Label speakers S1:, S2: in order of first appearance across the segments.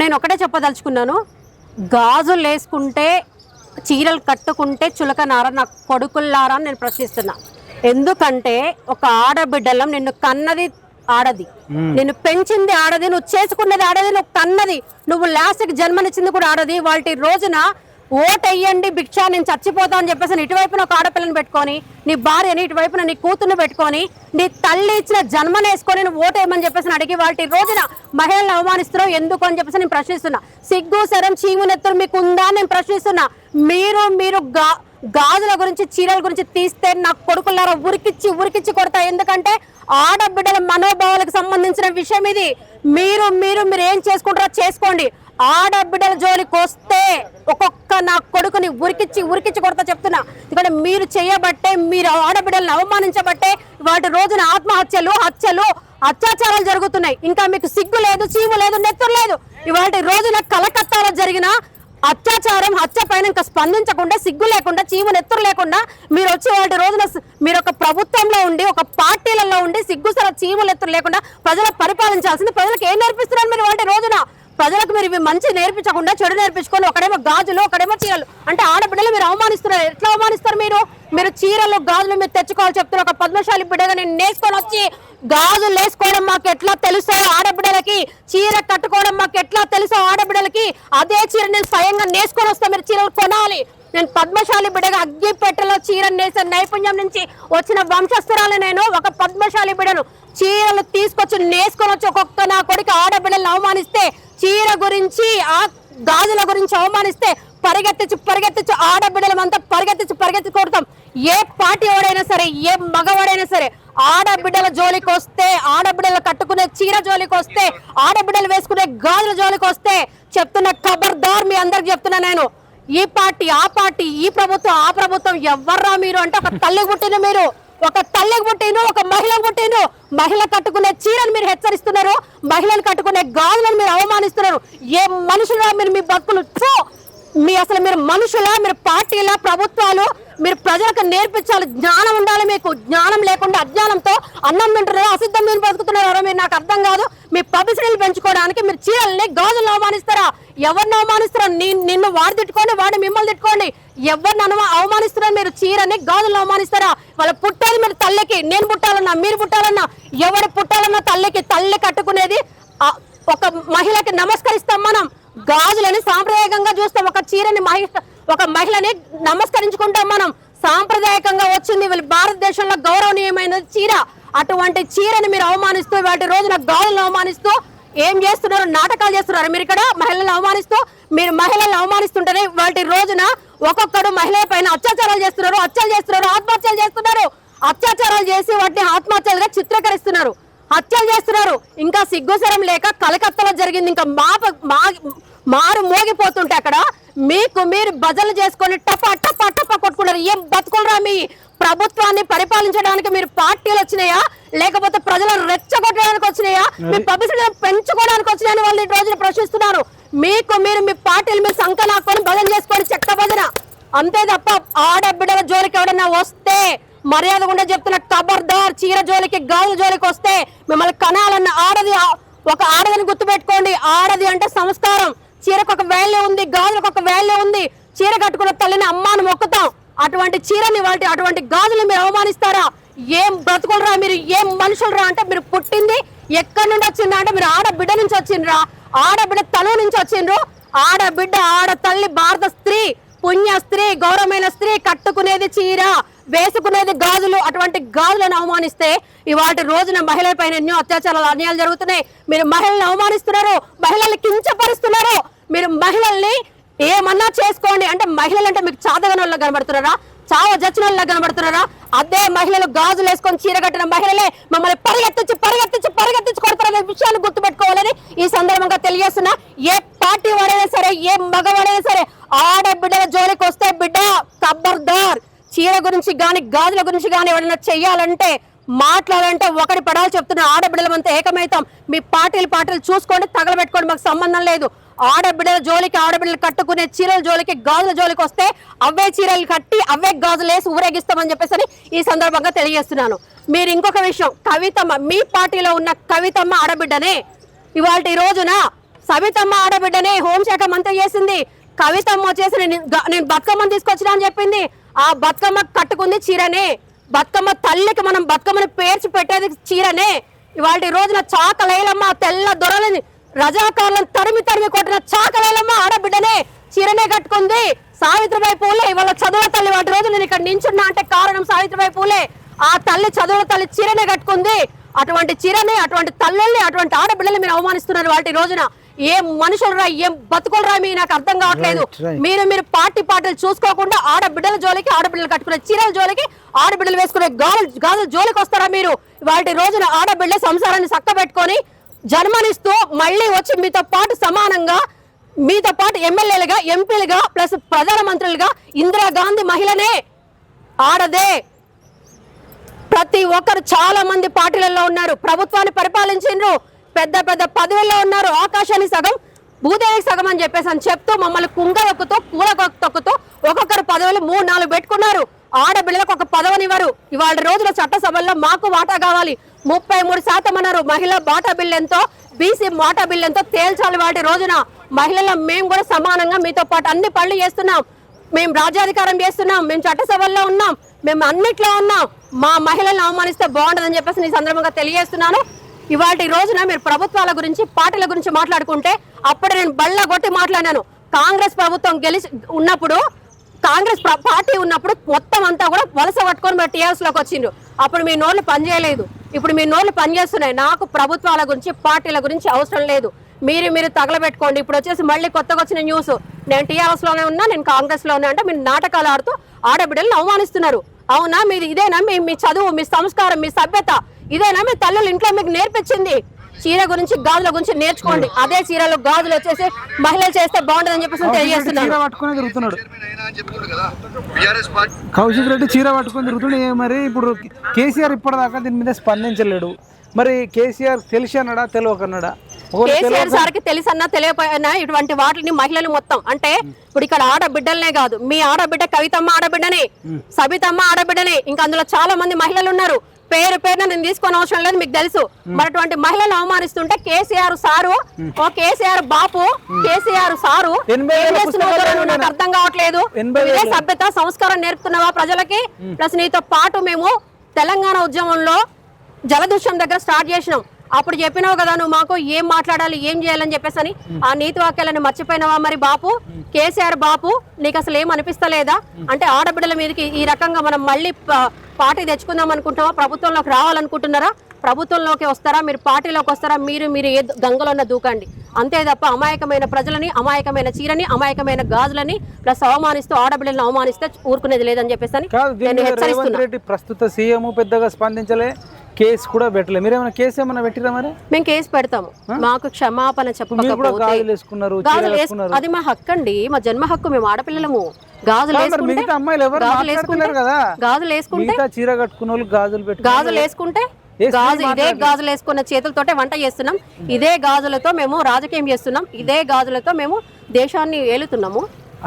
S1: నేను ఒకటే చెప్పదలుచుకున్నాను. గాజులు వేసుకుంటే చీరలు కట్టుకుంటే చులకనారా నా కొడుకుల్లారా అని నేను ప్రశ్నిస్తున్నా. ఎందుకంటే ఒక ఆడబిడ్డలం నిన్ను కన్నది ఆడది. నిన్ను పెంచింది ఆడది నువ్వు చేసుకున్నది ఆడది నువ్వు కన్నది. నువ్వు లాస్ట్కి జన్మనిచ్చింది కూడా ఆడది. వాటి రోజున ఓటెయ్యండి భిక్షా భిక్ష నేను చచ్చిపోతా అని చెప్పేసి ఇటువైపున ఒక ఆడపిల్లని పెట్టుకొని నీ భార్యని ఇటువైపున నీ కూతుర్ని పెట్టుకొని నీ తల్లి ఇచ్చిన జన్మనేసుకొని నువ్వు ఓట్ చెప్పేసి అడిగి వాటి రోజున మహిళలను అవమానిస్తున్నావు ఎందుకు అని చెప్పేసి నేను ప్రశ్నిస్తున్నా. సిగ్గు శరం చీము నెత్తరు మీకు ఉందా అని నేను ప్రశ్నిస్తున్నా. మీరు మీరు గా గాజుల గురించి చీరల గురించి తీస్తే నా కొడుకులారా ఉరికిచ్చి ఉరికిచ్చి కొడతా. ఎందుకంటే ఆడబిడ్డల మనోభావాలకు సంబంధించిన విషయం ఇది. మీరు మీరు మీరు ఏం చేసుకుంటారో చేసుకోండి. ఆడబిడ్డల జోలికి వస్తే ఒక్కొక్క నా కొడుకుని ఉరికిచ్చి ఉరికిచ్చి కొడతా చెప్తున్నా. ఎందుకంటే మీరు చేయబట్టే మీరు ఆడబిడ్డలను అవమానించబట్టే వాటి రోజున ఆత్మహత్యలు హత్యలు అత్యాచారాలు జరుగుతున్నాయి. ఇంకా మీకు సిగ్గు లేదు చీము లేదు నెత్తురు లేదు. ఇవాటి రోజున కలకత్తాలో జరిగిన అత్యాచారం హత్య పైన ఇంకా స్పందించకుండా సిగ్గు లేకుండా చీము నెత్తురు లేకుండా మీరు వచ్చి వాటి రోజున మీరు ఒక ప్రభుత్వంలో ఉండి ఒక పార్టీలలో ఉండి సిగ్గు సర చీము నెత్తురు లేకుండా ప్రజలకు పరిపాలించాల్సింది ప్రజలకు ఏం నేర్పిస్తున్నారు మీరు వాటి రోజున? ప్రజలకు మీరు మంచి నేర్పించకుండా చెడు నేర్పించుకొని ఒకడేమో గాజులు ఒకడేమో చీరలు. అంటే ఆడబిడ్డలు మీరు అవమానిస్తున్నారు. ఎట్లా అవమానిస్తారు మీరు? మీరు చీరలు గాజులు మీరు తెచ్చుకోవాలి చెప్తున్నారు. ఒక పద్మశాలి బిడ్డగా నేను నేర్చుకొని వచ్చి గాజులు వేసుకోవడం మాకు ఎట్లా తెలుసో ఆడబిడ్డలకి చీర కట్టుకోవడం మాకు ఎట్లా తెలుసో ఆడబిడ్డలకి అదే చీర నేను స్వయంగా నేర్చుకొని వస్తే మీరు చీరలు కొనాలి. నేను పద్మశాలి బిడ్డగా అగ్గి పెట్టెలో చీర నేసే నైపుణ్యం నుంచి వచ్చిన వంశస్థురాలు నేను. ఒక పద్మశాలి బిడ్డను చీరలు తీసుకొచ్చి నేసుకొని వచ్చి ఒక్కొక్క నా కొడుకు ఆడబిడ్డలను అవమానిస్తే చీర గురించి ఆ గాజుల గురించి అవమానిస్తే పరిగెత్తచ్చు పరిగెత్తచ్చు ఆడబిడ్డలమంతా పరిగెత్తచ్చు పరిగెత్తి కొడతాం. ఏ పార్టీ వాడైనా సరే ఏ మగవాడైనా సరే ఆడబిడ్డల జోలికి వస్తే ఆడబిడ్డలు కట్టుకునే చీర జోలికి వస్తే ఆడబిడ్డలు వేసుకునే గాజుల జోలికి వస్తే చెప్తున్న ఖబర్దార్ మీ అందరికి చెప్తున్నా నేను. ఈ పార్టీ ఆ పార్టీ ఈ ప్రభుత్వం ఆ ప్రభుత్వం ఎవర్రా మీరు? అంటే ఒక తల్లి పుట్టిన మీరు. ఒక తల్లికి పుట్టిను ఒక మహిళకు పుట్టిను మహిళ కట్టుకునే చీరను మీరు హెచ్చరిస్తున్నారు మహిళలు కట్టుకునే గాజులను మీరు అవమానిస్తున్నారు. ఏ మనుషులా మీరు మీ బతుకులు మీ అసలు మీరు మనుషుల మీరు పార్టీల ప్రభుత్వాలు మీరు ప్రజలకు నేర్పించాలి. జ్ఞానం ఉండాలి మీకు. జ్ఞానం లేకుండా అజ్ఞానంతో అన్నం తింటున్నారు అసిద్ధం మీరు బతుకుతున్నారో మీరు నాకు అర్థం కాదు. మీ పబ్లిసిటీలు పెంచుకోవడానికి మీరు చీరల్ని గాజులను అవమానిస్తారా? ఎవరిని అవమానిస్తారా? నిన్ను వాడు తిట్టుకోండి వాడిని మిమ్మల్ని తిట్టుకోండి. ఎవరిని అనుమా అవమానిస్తారా మీరు చీరని గాజులను అవమానిస్తారా? వాళ్ళ పుట్టాలి మీరు తల్లికి. నేను పుట్టాలన్నా మీరు పుట్టాలన్నా ఎవరు పుట్టాలన్నా తల్లికి. తల్లి కట్టుకునేది ఒక మహిళకి నమస్కరిస్తాం మనం. గాజులని సాంప్రదాయకంగా చూస్తాం. ఒక చీరని మహిళ ఒక మహిళని నమస్కరించుకుంటాం మనం. సాంప్రదాయకంగా వచ్చింది వీళ్ళ భారతదేశంలో గౌరవనీయమైన చీర. అటువంటి చీరని మీరు అవమానిస్తూ వాటి రోజున గాజులను అవమానిస్తూ ఏం చేస్తున్నారు? నాటకాలు చేస్తున్నారు మీరు ఇక్కడ. మహిళలను అవమానిస్తూ మీరు మహిళలను అవమానిస్తుంటేనే వాటి రోజున ఒక్కొక్కడు మహిళ పైన అత్యాచారాలు చేస్తున్నారు హత్యలు చేస్తున్నారు ఆత్మహత్యలు చేస్తున్నారు. అత్యాచారాలు చేసి వాటిని ఆత్మహత్యలుగా చిత్రీకరిస్తున్నారు. హత్యలు చేస్తున్నారు. ఇంకా సిగ్గుసరం లేక కలకత్తాలో జరిగింది. ఇంకా మా మా మారు మోగిపోతుంటే అక్కడ మీకు మీరు భజనలు చేసుకొని టపా టపా టపా కొట్టుకున్నారు ఏం బతుకులరా మీ ప్రభుత్వాన్ని పరిపాలించడానికి మీరు పార్టీలు వచ్చినాయా? లేకపోతే ప్రజలను రెచ్చగొట్టడానికి వచ్చినాయా? మీ పబ్లిసిటీ పెంచుకోవడానికి వచ్చినాయని వాళ్ళు ఈ రోజున ప్రశ్నిస్తున్నారు. మీకు మీరు మీ పార్టీలు మీరు సంకనాకొని భజన చేసుకొని చెక్క భజన. అంతే తప్ప ఆడబిడ్డల జోలికి ఎవడన్నా వస్తే మర్యాద కూడా చెప్తున్న ఖబర్దార్ చీర జోలికి గాజుల జోలికి వస్తే మిమ్మల్ని కనాలన్న ఆడది ఒక ఆడదని గుర్తుపెట్టుకోండి. ఆడది అంటే సంస్కారం. చీరకు ఒక వాల్యూ ఉంది గాజులకు ఒక వాల్యూ ఉంది. చీర కట్టుకున్న తల్లిని అమ్మాను మొక్కుతాం. అటువంటి చీరని వాటి అటువంటి గాజులు మీరు అవమానిస్తారా? ఏం బ్రతుకులరా మీరు? ఏం మనుషులరా అంటే మీరు పుట్టింది ఎక్కడి నుండి వచ్చిండ్రా అంటే మీరు ఆడబిడ్డ నుంచి వచ్చిండ్రా? ఆడబిడ్డ తల నుంచి వచ్చిండ్రు? ఆడబిడ్డ ఆడ తల్లి భారత స్త్రీ పుణ్య స్త్రీ గౌరవమైన స్త్రీ కట్టుకునేది చీర. వేసుకునేది గాజులు అటువంటి గాజులను అవమానిస్తే ఇవాటి రోజున మహిళల పైన ఎన్నో అత్యాచారాలు అన్యాయాలు జరుగుతున్నాయి. మీరు మహిళలను అవమానిస్తున్నారు మహిళల్ని కించపరుస్తున్నారు. మీరు మహిళల్ని ఏమన్నా చేసుకోండి. అంటే మహిళలు అంటే మీకు చాదగన కనబడుతున్నారా? చావ జచ్చిన కనబడుతున్నారా? అదే మహిళలు గాజులు వేసుకొని చీర కట్టిన మహిళలే మమ్మల్ని పరిగెత్తించి పరిగెత్తించి పరిగెత్తించి కొడుతున్న విషయాన్ని గుర్తుపెట్టుకోవాలని ఈ సందర్భంగా తెలియజేస్తున్నా. ఏ పార్టీ వాడైనా సరే ఏ మగవాడైనా సరే ఆడబిడ్డల జోలికి వస్తే బిడ్డ ఖబర్దార్ చీర గురించి కానీ గాజుల గురించి కానీ ఎవరైనా చెయ్యాలంటే మాట్లాడాలంటే ఒకటి పడాలి చెప్తున్న ఆడబిడ్డలమంతా ఏకమైతాం మీ పార్టీలు పార్టీలు చూసుకోండి తగలబెట్టుకోండి మాకు సంబంధం లేదు. ఆడబిడ్డల జోలికి ఆడబిడ్డలు కట్టుకునే చీరల జోలికి గాజుల జోలికి వస్తే అవే చీరలు కట్టి అవే గాజులు వేసి ఊరేగిస్తామని చెప్పేసి ఈ సందర్భంగా తెలియజేస్తున్నాను. మీరు ఇంకొక విషయం కవితమ్మ మీ పార్టీలో ఉన్న కవితమ్మ ఆడబిడ్డనే. ఇవాళ ఈ రోజున సవితమ్మ ఆడబిడ్డనే హోంశాఖ మంత్రి చేసింది. కవితమ్మ వచ్చేసి నేను నేను బతుకమ్మని తీసుకొచ్చినా అని చెప్పింది. ఆ బతుకమ్మ కట్టుకుంది చీరనే. బతుకమ్మ తల్లికి మనం బతుకమ్మని పేర్చి పెట్టేది చీరనే. ఇవాళ రోజున చాకలేలమ్మ తెల్ల దొరలని రజాకారులను తరిమి తరిమి కొట్టిన చాకలేలమ్మ ఆడబిడ్డనే చీరనే కట్టుకుంది. సావిత్రిబాయి పూలే ఇవాళ చదువుల తల్లి. వాటి రోజు నేను ఇక్కడ నించున్నా అంటే కారణం సావిత్రిబాయి పూలే. ఆ తల్లి చదువుల తల్లి చీరనే కట్టుకుంది. అటువంటి చీరని అటువంటి తల్లుల్ని అటువంటి ఆడబిడ్డల్ని మీరు అవమానిస్తున్నారు. వాటి రోజున ఏం మనుషులరా ఏం బతుకులరా మీ నాకు అర్థం కావట్లేదు. మీరు మీరు పార్టీ పార్టీలు చూసుకోకుండా ఆడబిడ్డల జోలికి ఆడబిడ్డలు కట్టుకునే చీరల జోలికి ఆడబిడ్డలు వేసుకునే గాజుల గాజుల జోలికి వస్తారా మీరు? వాటి రోజున ఆడబిడ్డ సంసారాన్ని చక్కబెట్టుకొని జన్మనిస్తూ మళ్ళీ వచ్చి మీతో పాటు సమానంగా మీతో పాటు ఎమ్మెల్యేలుగా ఎంపీలుగా ప్లస్ ప్రధానమంత్రులుగా ఇందిరాగాంధీ మహిళనే ఆడదే. ప్రతి ఒక్కరు చాలా మంది పార్టీలలో ఉన్నారు. ప్రభుత్వాన్ని పరిపాలించిండ్రు. పెద్ద పెద్ద పదవుల్లో ఉన్నారు. ఆకాశాన్ని సగం భూదేవికి సగం అని చెప్పేసి అని చెప్తూ మమ్మల్ని కుంగ తొక్కుతూ కూల తొక్కుతూ ఒక్కొక్కరు పదవులు మూడు నాలుగు పెట్టుకున్నారు. ఆడబిడ్డలకు ఒక పదవనివ్వరు. ఇవాళ రోజుల చట్టసభల్లో మాకు వాటా కావాలి. ముప్పై మూడు శాతం అన్నారు. మహిళ బాటా బిల్ ఎంతో బీసీ వాటా బిల్ ఎంతో తేల్చాలి వాటి రోజున. మహిళల మేము కూడా సమానంగా మీతో పాటు అన్ని పనులు చేస్తున్నాం. మేము రాజ్యాధికారం చేస్తున్నాం. మేము చట్టసభల్లో ఉన్నాం. మేము అన్నిట్లో ఉన్నాం. మా మహిళలను అవమానిస్తే బాగుంటుందని చెప్పేసి నేను సందర్భంగా తెలియజేస్తున్నాను. ఇవాటి రోజున మీరు ప్రభుత్వాల గురించి పార్టీల గురించి మాట్లాడుకుంటే అప్పుడు నేను బళ్ళ కొట్టి మాట్లాడాను కాంగ్రెస్ ప్రభుత్వం గెలిచి ఉన్నప్పుడు కాంగ్రెస్ పార్టీ ఉన్నప్పుడు మొత్తం అంతా కూడా వలస పట్టుకొని మరి టీఆర్ఎస్లోకి వచ్చిండ్రు. అప్పుడు మీ నోళ్ళు పనిచేయలేదు ఇప్పుడు మీ నోళ్ళు పనిచేస్తున్నాయి నాకు ప్రభుత్వాల గురించి పార్టీల గురించి అవసరం లేదు. మీరు మీరు తగలబెట్టుకోండి. ఇప్పుడు వచ్చేసి మళ్ళీ కొత్తగా వచ్చిన న్యూస్. నేను టీఆర్ఎస్లోనే ఉన్నా నేను కాంగ్రెస్లోనే అంటే మీరు నాటకాలు ఆడుతూ ఆడబిడ్డలను అవమానిస్తున్నారు. అవునా? మీది ఇదేనా? మీ మీ చదువు మీ సంస్కారం మీ సభ్యత. ఇదేనా మీ తల్లులు ఇంట్లో మీకు నేర్పించింది? చీర గురించి గాజుల గురించి నేర్చుకోండి. అదే చీరలు గాజులు వచ్చేసి మహిళలు చేస్తే బాగుంటుందని చెప్పేసి తెలియజేస్తున్నాను
S2: అయినా అని బీఆర్ఎస్ పార్టీ
S3: కౌశిక్ రెడ్డి చీర పట్టుకొని తిరుగుతుండే ఏ మరి ఇప్పుడు కేసీఆర్ ఇప్పటిదాకా దీని మీద స్పందించలేడు. మరి కేసీఆర్ తెలిసి అన్నాడా తెలియకన్నాడా?
S1: కేసీఆర్ సార్కి తెలిసన్నా తెలియపోయినా ఇటువంటి వాటిని మహిళలు మొత్తం అంటే ఇప్పుడు ఇక్కడ ఆడబిడ్డలనే కాదు. మీ ఆడబిడ్డ కవితమ్మ ఆడబిడ్డనే సబితమ్మ ఆడబిడ్డనే ఇంకా అందులో చాలా మంది మహిళలు ఉన్నారు. పేరు పేరున నేను తీసుకొని అవసరం లేదు మీకు తెలుసు. మరి అటువంటి మహిళలను అవమానిస్తుంటే కేసీఆర్ సారు ఓ కేసీఆర్ బాపు కేసీఆర్ సారు? నాకు అర్థం కావట్లేదు. ఇదే. సభ్యత సంస్కారం నేర్పుతున్నావా ప్రజలకి? ప్లస్ నీతో పాటు మేము తెలంగాణ ఉద్యమంలో జలదృశ్యం దగ్గర స్టార్ట్ చేసినాం. అప్పుడు చెప్పినావు కదా నువ్వు మాకు ఏం మాట్లాడాలి ఏం చేయాలని చెప్పేసి అని ఆ నీతి వాక్యాలను మర్చిపోయినావా మరి బాపు? కేసీఆర్ బాపు నీకు అసలు ఏం అనిపిస్తలేదా? అంటే ఆడబిడ్డల మీదకి ఈ రకంగా మనం మళ్ళీ పార్టీ తెచ్చుకుందాం అనుకుంటావా ప్రభుత్వంలోకి రావాలనుకుంటున్నారా? ప్రభుత్వంలోకి వస్తారా? మీరు పార్టీలోకి వస్తారా? మీరు మీరు ఏ గంగలోన్న దూకండి. అంతే తప్ప అమాయకమైన ప్రజలని అమాయకమైన చీరని అమాయకమైన గాజులని ప్లస్ అవమానిస్తూ ఆడబిడ్డలను అవమానిస్తే ఊరుకునేది లేదని చెప్పేసి నేను
S3: మీద రేవంత్
S1: హెచ్చరిస్తున్నా
S3: రెడ్డి ప్రస్తుత సీఎం పెద్దగా స్పందించలే. కేసు కూడా పెట్టలే మీరేమైనా కేసు ఏమైనా పెట్టిరా మరి?
S1: మేము కేసు పెడతాము. మాకు క్షమాపణ
S3: మీరు
S1: చెప్పకపోతే అది మా హక్కు అండి మా జన్మ హక్కు మేము ఆడపిల్లలము. గాజులు
S3: మరి
S1: వేసుకుంటే
S3: అమ్మాయిలు ఎవరు కదా?
S1: గాజులు వేసుకుంటే
S3: చీర కట్టుకున్న వాళ్ళు గాజులు
S1: గాజులు వేసుకుంటే గాజు ఇదే గాజులు వేసుకున్న చేతులతోటే వంట చేస్తున్నాం. ఇదే గాజులతో మేము రాజకీయం చేస్తున్నాం. ఇదే గాజులతో మేము దేశాన్ని ఏలుతున్నాము.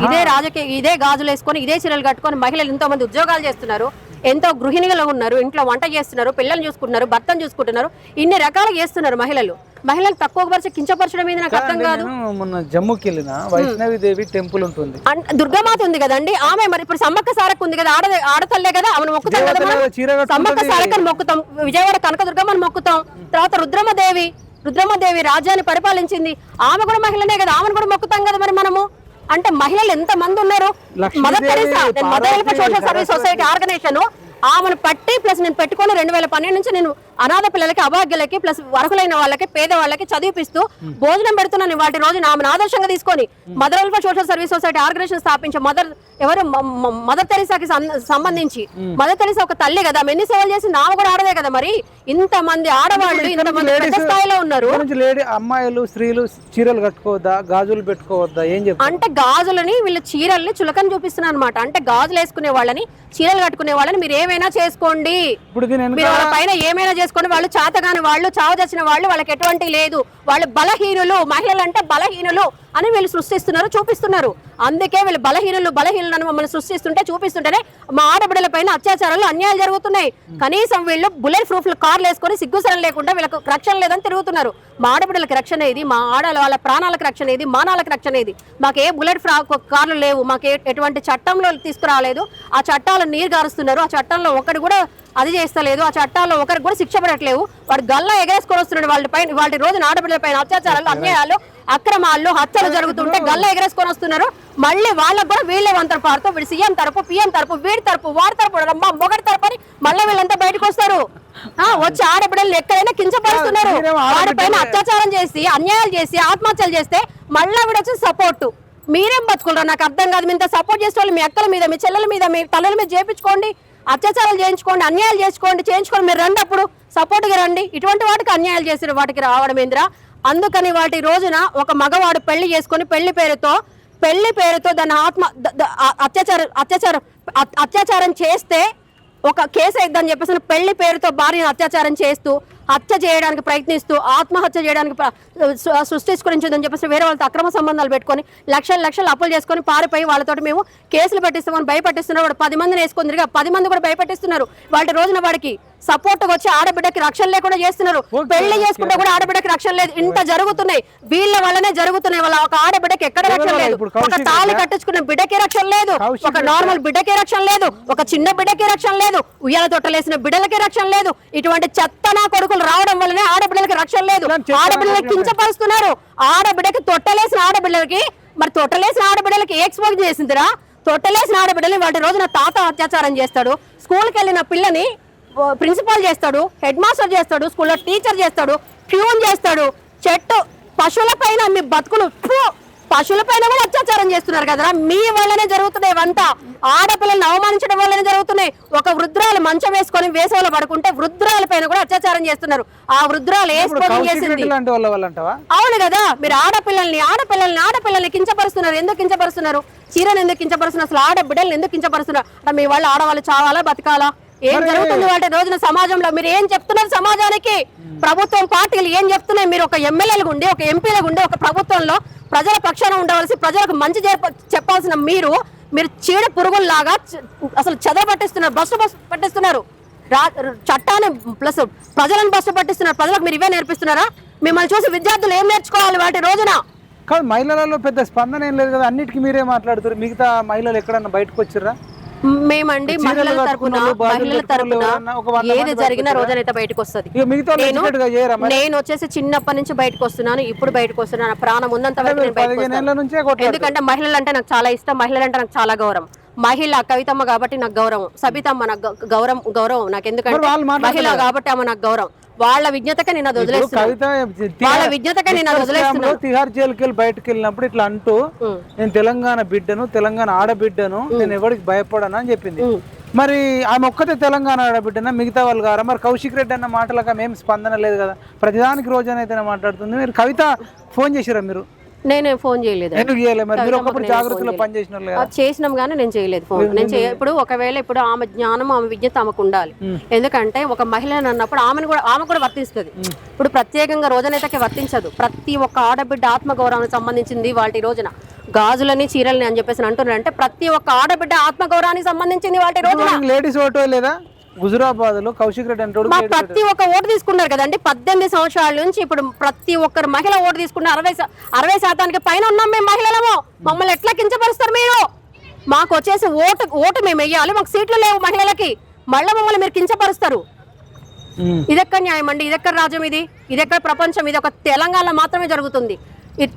S1: ఇదే రాజకీయ ఇదే గాజులు వేసుకొని ఇదే చీరలు కట్టుకొని మహిళలు ఎంతో మంది ఉద్యోగాలు చేస్తున్నారు. ఎంతో గృహిణిగా ఉన్నారు ఇంట్లో వంట చేస్తున్నారు పిల్లల్ని చూసుకుంటున్నారు భర్తను చూసుకుంటున్నారు ఇన్ని రకాలు చేస్తున్నారు మహిళలు. మహిళలు తక్కువ పరిచి కించపరచడం మీద నాకు అర్థం కాదు.
S3: నేను మొన్న జమ్ముకి వెళ్ళిన వైష్ణవి దేవి టెంపుల్ ఉంటుంది.
S1: దుర్గామాత ఉంది కదండి ఆమె మరి ఇప్పుడు సమ్మక్క సారక్క ఉంది కదా ఆడ ఆడతల్లే కదా ఆమెను మొక్కుతాం కదా. సమ్మక్క సారక్కని మొక్కుతాం విజయవాడ కనకదుర్గమ్మని మొక్కుతాం తర్వాత రుద్రమదేవి రుద్రమదేవి రాజ్యాన్ని పరిపాలించింది ఆమె కూడా మహిళనే కదా ఆమెను కూడా మొక్కుతాం కదా మరి మనము? అంటే మహిళలు ఎంత మంది ఉన్నారు? మదర్ తెరీసా నేను mother help
S3: Parvati,
S1: social service society organization ఆమెను పట్టి ప్లస్ నేను పెట్టుకొని రెండు వేల పన్నెండు నుంచి నేను అనాథ పిల్లలకి అభాగ్యులకి ప్లస్ అర్హులైన వాళ్ళకి పేద వాళ్ళకి చదివిపిస్తూ భోజనం పెడుతున్నాను వాటి రోజు ఆమెను ఆదర్శంగా తీసుకొని mother welfare social service society organization స్థాపించే mother ఎవరు? మదర్ తెరీసాకి సంబంధించి. మదర్ తెరీసా ఒక తల్లి కదా ఆమె ఎన్ని సేవలు చేసి ఆమె కూడా ఆడదే కదా మరి? ఇంత మంది ఆడవాళ్ళు పెద్ద స్థాయిలో ఉన్నారు.
S3: లేడీ అమ్మాయిలు స్త్రీలు చీరలు కట్టుకోవద్దా గాజులు పెట్టుకోవద్దా ఏం చెప్తారు?
S1: అంటే గాజులని వీళ్ళ చీరల్ని చులకని చూపిస్తున్నారు అనమాట అంటే గాజులు వేసుకునే వాళ్ళని చీరలు కట్టుకునే వాళ్ళని మీరు ఏమైనా చేసుకోండి.
S3: ఇప్పుడు
S1: పైన ఏమైనా చేసుకుని వాళ్ళు చాతగాని వాళ్ళు చావ చేసిన వాళ్ళు వాళ్ళకి ఎటువంటి లేదు. వాళ్ళు బలహీనులు మహిళలు అంటే బలహీనులు. అని వీళ్ళు సృష్టిస్తున్నారు చూపిస్తున్నారు. అందుకే వీళ్ళు బలహీనులు బలహీనులను మమ్మల్ని సృష్టిస్తుంటే చూపిస్తుంటేనే మా ఆడబిడ్డల పైన అత్యాచారాలు అన్యాయాలు జరుగుతున్నాయి. కనీసం వీళ్ళు బుల్లెట్ ప్రూఫ్ కార్లు వేసుకొని సిగ్గుసరం లేకుండా వీళ్ళకు రక్షణ లేదని తిరుగుతున్నారు. మా ఆడబిడ్డలకు రక్షణ ఏది? మా ఆడల వాళ్ళ ప్రాణాలకు రక్షణ ఏది? మానాలకు రక్షణ ఏది? మాకు ఏ బుల్లెట్ కార్లు లేవు మాకు ఎటువంటి చట్టంలో తీసుకురాలేదు. ఆ చట్టాలు నీరు గారుస్తున్నారు. ఆ చట్టంలో ఒకటి కూడా అది చేస్తలేదు. ఆ చట్టాల్లో ఒకరికి కూడా శిక్ష పడట్లేవు. వాడు గల్లా ఎగరేసుకొని వస్తున్నాడు వాళ్ళ పైన వాళ్ళ రోజు ఆడబిడ్డల పైన అత్యాచారాలు అన్యాయాలు అక్రమాలు హత్యలు జరుగుతుంటే గల్లా ఎగరేసుకొని వస్తున్నారు. మళ్ళీ వాళ్ళకు కూడా వీళ్ళే వంతర పారుతూ వీడు సీఎం తరపు పిఎం తరపు వీడి తరపు వాడి తరపు అమ్మ మొగడి తరపు అని మళ్ళీ వీళ్ళంతా బయటకు వస్తారు. వచ్చి ఆడబిడ్డలు ఎక్కడైనా కించపరుస్తున్నారు. వాడిపైన. అత్యాచారం చేసి అన్యాయాలు చేసి ఆత్మహత్యలు చేస్తే మళ్ళీ వీడు వచ్చి సపోర్ట్ మీరేం బతుకులరా? నాకు అర్థం కాదు. మీ ఇంత సపోర్ట్ చేసే వాళ్ళు మీ అక్కల మీద మీ చెల్లెల మీద మీ తల్లుల మీద చేపించుకోండి. అత్యాచారాలు చేయించుకోండి అన్యాయాలు చేసుకోండి చేయించుకోండి మీరు రండి అప్పుడు. సపోర్ట్గా రండి. ఇటువంటి వాటికి అన్యాయాలు చేసిన వాటికి రావడం ఏందిరా? అందుకని వాటి రోజున ఒక మగవాడు పెళ్ళి చేసుకొని పెళ్ళి పేరుతో పెళ్ళి పేరుతో దాని ఆత్మ అత్యాచారం అత్యాచారం అత్యాచారం చేస్తే ఒక కేసు వేద్దని చెప్పేసి పెళ్ళి పేరుతో భార్యను అత్యాచారం చేస్తూ హత్య చేయడానికి ప్రయత్నిస్తూ ఆత్మహత్య చేయడానికి ప్ర- సు- సృష్టించుకుని చెప్పేసి వేరే వాళ్ళతో అక్రమ సంబంధాలు పెట్టుకొని లక్షలు లక్షలు అప్పులు చేసుకొని పారిపోయి వాళ్ళతోటి మేము కేసులు పెట్టిస్తామని భయపెట్టిస్తున్నారు. వాడు పది మందిని వేసుకొని తిరిగి ఆ పది మంది కూడా భయపెట్టిస్తున్నారు. వాటి రోజున వాడికి సపోర్ట్ వచ్చి ఆడబిడ్డకి రక్షణ లేకుండా చేస్తున్నారు.
S3: పెళ్ళి.
S1: చేసుకుంటే కూడా ఆడబిడ్డకి రక్షణ లేదు. ఇంత జరుగుతున్నాయి. వీళ్ళ వల్లనే జరుగుతున్నాయి. వాళ్ళ ఒక ఆడబిడ్డకి ఎక్కడ రక్షణ? లేదు. ఒక తాళి? కట్టించుకున్న బిడ్డకి రక్షణ లేదు. ఒక? నార్మల్ బిడ్డకి రక్షణ లేదు. ఒక చిన్న బిడ్డకి రక్షణ లేదు. ఉయ్యాల తొట్టలేసిన బిడ్డలకి రక్షణ లేదు. ఇటువంటి చెత్తనా కొడుకులు రావడం వల్లనే ఆడబిడ్డలకి రక్షణ లేదు.
S3: రాజకీయాలు
S1: కించపరుస్తున్నారు. ఆడబిడ్డకి తొట్టలేసిన ఆడబిడ్డలకి మరి తొట్టలేసిన ఆడబిడ్డలకి ఎక్స్పోజ్ చేసిందిరా. తొట్టలేసిన ఆడబిడ్డని వాటి రోజున తాత అత్యాచారం చేస్తాడు. స్కూల్కి వెళ్ళిన పిల్లని ప్రిన్సిపాల్ చేస్తాడు హెడ్ మాస్టర్ చేస్తాడు స్కూల్లో టీచర్ చేస్తాడు ప్యూన్ చేస్తాడు. చెట్టు పశువుల పైన మీ బతుకులు! పశువుల పైన కూడా అత్యాచారం చేస్తున్నారు కదరా? మీ వల్లనే జరుగుతున్నాయి ఇవంతా. ఆడపిల్లల్ని అవమానించడం వల్లనే జరుగుతున్నాయి. ఒక వృద్ధురాలు మంచం వేసుకొని వేసవిలో పడుకుంటే వృద్ధురాల పైన కూడా అత్యాచారం చేస్తున్నారు. ఆ వృద్ధురాలు ఏ చేసింది అవును కదా. మీరు ఆడపిల్లల్ని ఆడపిల్లల్ని ఆడపిల్లల్ని కించపరుస్తున్నారు. ఎందుకు కించపరుస్తున్నారు? చీరను ఎందుకు కించపరుస్తున్నారు? అసలు ఆడబిడ్డల్ని ఎందుకు కించపరుస్తున్నారు? అంటే మీ వాళ్ళు ఆడవాళ్ళు చావాలా బతకాలా? ఏం జరుగుతుంది వాళ్ళ రోజున సమాజంలో మీరు ఏం చెప్తున్నారు సమాజానికి? ప్రభుత్వం పార్టీలు ఏం చెప్తున్నాయి? మీరు ఒక ఎమ్మెల్యేలు ఉండి ఒక ఎంపీలకు ఉండి ఒక ప్రభుత్వంలో ప్రజల పక్షాన ఉండవలసి ప్రజలకు మంచి చెప్పాల్సిన మీరు మీరు చీడ పురుగుల్లాగా అసలు చెద పట్టిస్తున్నారు బస్సు బస్సు పట్టిస్తున్నారు. రా- చట్టాన్ని ప్లస్ ప్రజలను బస్సు పట్టిస్తున్నారు ప్రజలకు మీరు ఇవే నేర్పిస్తున్నారా? మిమ్మల్ని చూసి విద్యార్థులు ఏం నేర్చుకోవాలి వాటి రోజున?
S3: కాదు మహిళలలో పెద్ద స్పందన ఏం లేదు కదా అన్నిటికీ మీరే మాట్లాడుతారు మిగతా మహిళలు ఎక్కడన్నా బయటకు వచ్చిర్రా
S1: మేమండి మహిళల తరపున మహిళల తరపున ఏది జరిగినా రోజనైతే బయటకు వస్తుంది. నేను వచ్చేసి చిన్నప్పటి నుంచి బయటకు వస్తున్నాను ఇప్పుడు బయటకు వస్తున్నాను ప్రాణం ఉన్నంత వరకు. ఎందుకంటే మహిళలు అంటే నాకు చాలా ఇష్టం మహిళలు అంటే నాకు చాలా గౌరవం. మహిళ కవితమ్మ కాబట్టి నాకు గౌరవం సబితమ్మ నాకు గౌరవం గౌరవం నాకు ఎందుకంటే మహిళ? కాబట్టి ఆమె నాకు గౌరవం. వాళ్ళ విజ్ఞతకే నేను అది వాళ్ళ విజ్ఞతకే నేను అది వదిలేస్తున్నాను
S3: తిహార్ జైలుకి వెళ్ళి బయటకు వెళ్ళినప్పుడు ఇట్లా అంటూ. నేను తెలంగాణ బిడ్డను తెలంగాణ ఆడబిడ్డను నేను ఎవరికి భయపడను అని చెప్పింది. మరి ఆమె ఒక్కతే తెలంగాణ ఆడబిడ్డన? మిగతా వాళ్ళు గారా? మరి కౌశిక్ రెడ్డి అన్న మాటలకు ఆమె ఏం స్పందన లేదు కదా. ప్రతిదానికి రోజనైతే మాట్లాడుతుంది. మీరు కవిత ఫోన్ చేసిరా మీరు?
S1: నేనే ఫోన్ చేయలేదు.
S3: ఎందుకు చేయలేదు మరి ఒకప్పుడు జాగ్రత్తలో పనిచేసిన వాళ్ళు కదా.
S1: అది చేసినాం కానీ నేను చేయలేదు ఫోన్. నేను చేయ ఇప్పుడు ఒకవేళ ఇప్పుడు ఆమె జ్ఞానం ఆమె విజ్ఞత ఆమెకు ఉండాలి ఎందుకంటే ఒక మహిళని అన్నప్పుడు ఆమెను కూడా ఆమె కూడా వర్తిస్తుంది. ఇప్పుడు ప్రత్యేకంగా రోజనైతే వర్తించదు. ప్రతి ఒక్క ఆడబిడ్డ ఆత్మగౌరవానికి సంబంధించింది వాటి రోజున. గాజులని చీరలని అని చెప్పేసి అంటున్నారు అంటే ప్రతి ఒక్క ఆడబిడ్డ ఆత్మగౌరవానికి సంబంధించింది వాటి రోజున.
S3: లేడీస్ ఓటో లేదా హుజురాబాద్లో కౌశిక్ రెడ్డి
S1: మా ప్రతి ఒక్క ఓటు తీసుకున్నారు కదండి. పద్దెనిమిది సంవత్సరాల నుంచి ఇప్పుడు ప్రతి ఒక్కరు మహిళ ఓటు తీసుకున్న అరవై అరవై శాతానికి పైన ఉన్నాం మేము మహిళలము. మమ్మల్ని ఎట్లా కించపరుస్తారు మీరు? మాకు వచ్చేసి ఓటు ఓటు మేము వెయ్యాలి. మాకు సీట్లు లేవు మహిళలకి. మళ్ళీ మమ్మల్ని మీరు కించపరుస్తారు. ఇదెక్కడ న్యాయం అండి? ఇదెక్కడ రాజ్యం ఇది? ఇదెక్కడ ప్రపంచం? ఇది ఒక తెలంగాణలో మాత్రమే జరుగుతుంది.